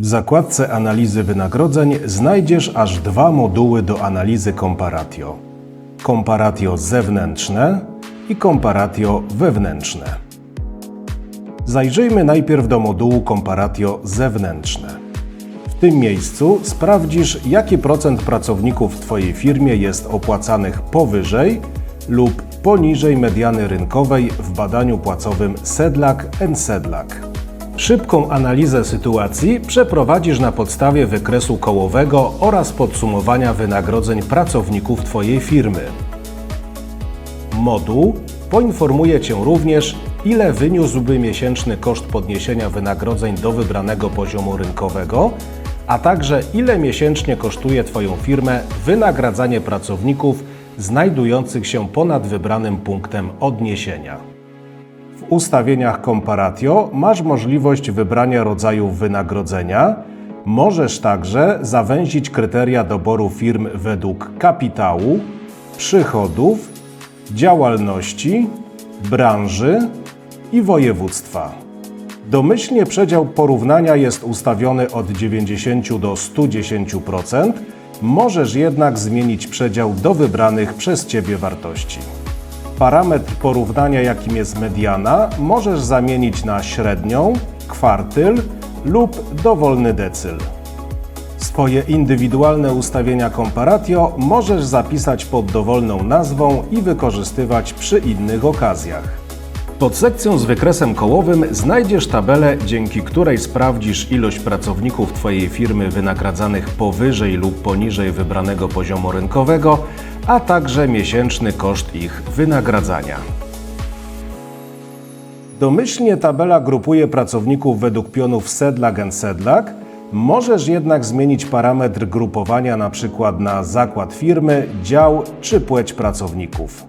W zakładce analizy wynagrodzeń znajdziesz aż dwa moduły do analizy comparatio. Comparatio zewnętrzne i comparatio wewnętrzne. Zajrzyjmy najpierw do modułu comparatio zewnętrzne. W tym miejscu sprawdzisz, jaki procent pracowników w Twojej firmie jest opłacanych powyżej lub poniżej mediany rynkowej w badaniu płacowym Sedlak Sedlak. Szybką analizę sytuacji przeprowadzisz na podstawie wykresu kołowego oraz podsumowania wynagrodzeń pracowników Twojej firmy. Moduł poinformuje Cię również, ile wyniósłby miesięczny koszt podniesienia wynagrodzeń do wybranego poziomu rynkowego, a także ile miesięcznie kosztuje Twoją firmę wynagradzanie pracowników znajdujących się ponad wybranym punktem odniesienia. Ustawieniach Comparatio masz możliwość wybrania rodzaju wynagrodzenia. Możesz także zawęzić kryteria doboru firm według kapitału, przychodów, działalności, branży i województwa. Domyślnie przedział porównania jest ustawiony od 90 do 110%, możesz jednak zmienić przedział do wybranych przez Ciebie wartości. Parametr porównania, jakim jest mediana, możesz zamienić na średnią, kwartyl lub dowolny decyl. Swoje indywidualne ustawienia Comparatio możesz zapisać pod dowolną nazwą i wykorzystywać przy innych okazjach. Pod sekcją z wykresem kołowym znajdziesz tabelę, dzięki której sprawdzisz ilość pracowników Twojej firmy wynagradzanych powyżej lub poniżej wybranego poziomu rynkowego, a także miesięczny koszt ich wynagradzania. Domyślnie tabela grupuje pracowników według pionów Sedlak and Sedlak. Możesz jednak zmienić parametr grupowania np. na zakład firmy, dział czy płeć pracowników.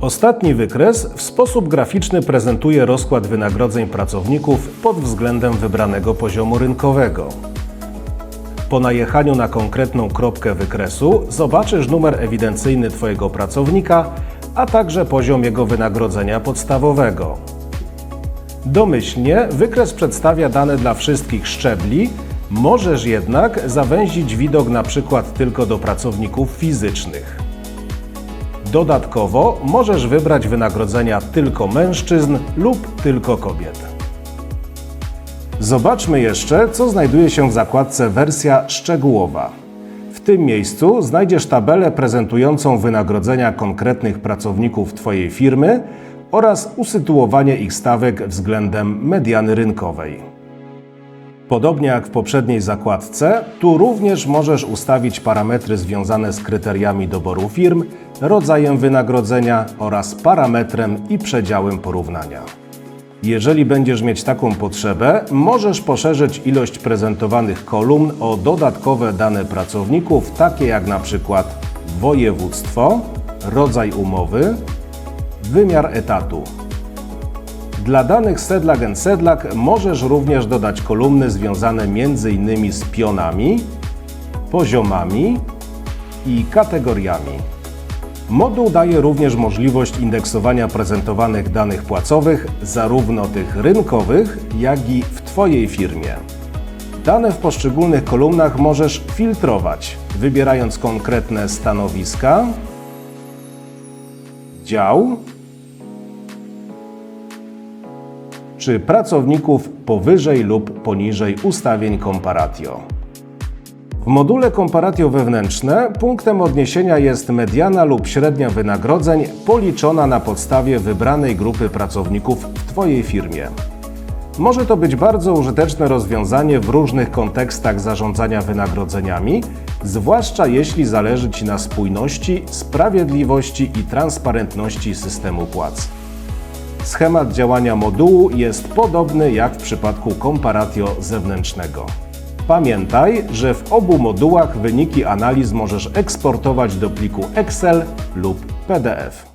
Ostatni wykres w sposób graficzny prezentuje rozkład wynagrodzeń pracowników pod względem wybranego poziomu rynkowego. Po najechaniu na konkretną kropkę wykresu zobaczysz numer ewidencyjny Twojego pracownika, a także poziom jego wynagrodzenia podstawowego. Domyślnie wykres przedstawia dane dla wszystkich szczebli, możesz jednak zawęzić widok na przykład tylko do pracowników fizycznych. Dodatkowo możesz wybrać wynagrodzenia tylko mężczyzn lub tylko kobiet. Zobaczmy jeszcze, co znajduje się w zakładce Wersja szczegółowa. W tym miejscu znajdziesz tabelę prezentującą wynagrodzenia konkretnych pracowników Twojej firmy oraz usytuowanie ich stawek względem mediany rynkowej. Podobnie jak w poprzedniej zakładce, tu również możesz ustawić parametry związane z kryteriami doboru firm, rodzajem wynagrodzenia oraz parametrem i przedziałem porównania. Jeżeli będziesz mieć taką potrzebę, możesz poszerzyć ilość prezentowanych kolumn o dodatkowe dane pracowników, takie jak na przykład województwo, rodzaj umowy, wymiar etatu. Dla danych Sedlak Sedlak możesz również dodać kolumny związane m.in. z pionami, poziomami i kategoriami. Moduł daje również możliwość indeksowania prezentowanych danych płacowych, zarówno tych rynkowych, jak i w Twojej firmie. Dane w poszczególnych kolumnach możesz filtrować, wybierając konkretne stanowiska, dział czy pracowników powyżej lub poniżej ustawień Comparatio. W module Comparatio wewnętrzne punktem odniesienia jest mediana lub średnia wynagrodzeń policzona na podstawie wybranej grupy pracowników w Twojej firmie. Może to być bardzo użyteczne rozwiązanie w różnych kontekstach zarządzania wynagrodzeniami, zwłaszcza jeśli zależy Ci na spójności, sprawiedliwości i transparentności systemu płac. Schemat działania modułu jest podobny jak w przypadku Comparatio zewnętrznego. Pamiętaj, że w obu modułach wyniki analiz możesz eksportować do pliku Excel lub PDF.